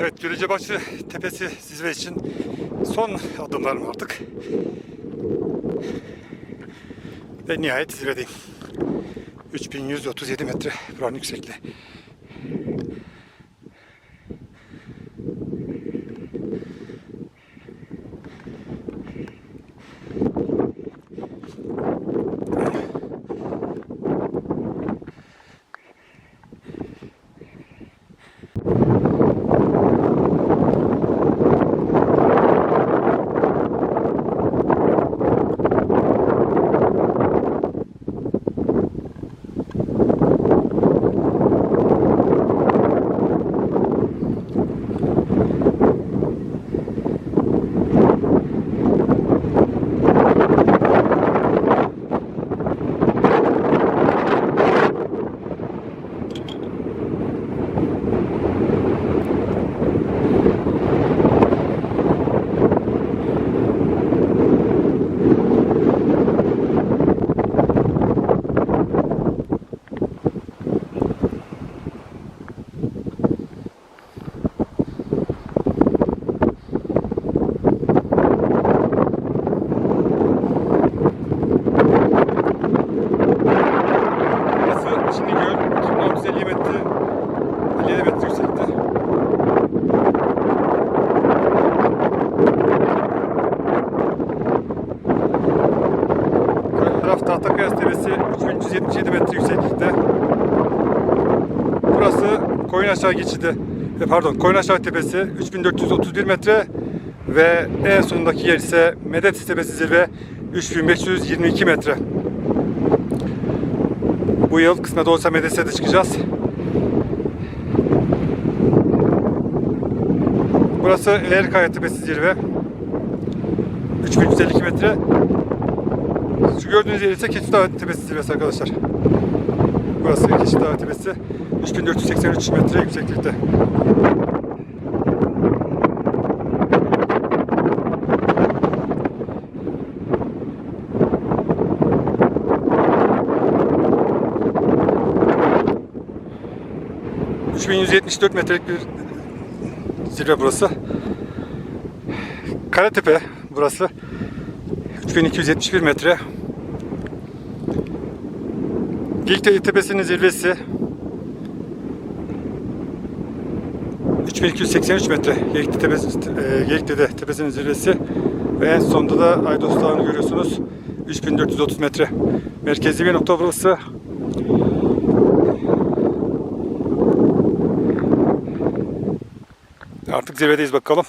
Evet Gölecebaşı Tepesi zirve için son adımlarım artık. Ve nihayet zirvedeyim. 3137 metre buranın yüksekliği. Burası şimdi göl. 2650 metre 57 metre yükseklikte. Ön taraf Tahtakaya Tepesi 3377 metre yükseklikte. Burası Koyun Aşağı geçidi. e, Pardon, Koyun Aşağı Tepesi 3431 metre ve en sonundaki yer ise Medet Tepesi zirve 3522 metre. Bu yıl kısmet olsa Medes'e de çıkacağız. Burası Eğerkaya Tepesi zirve. 3352 metre. Şu gördüğünüz yer ise Keçidağ Tepesi zirvesi arkadaşlar. Burası Keçidağ Tepesi. 3483 metre yükseklikte. ...3174 metrelik bir zirve burası. Karatepe burası. 3271 metre. Geyikli Tepesi'nin zirvesi 3283 metre Geyikli Tepesi, e, Geyikli'de tepesinin zirvesi ve en sonunda da Aydos Dağı'nı görüyorsunuz. 3430 metre. Merkezi bir nokta burası. Artık zirvedeyiz bakalım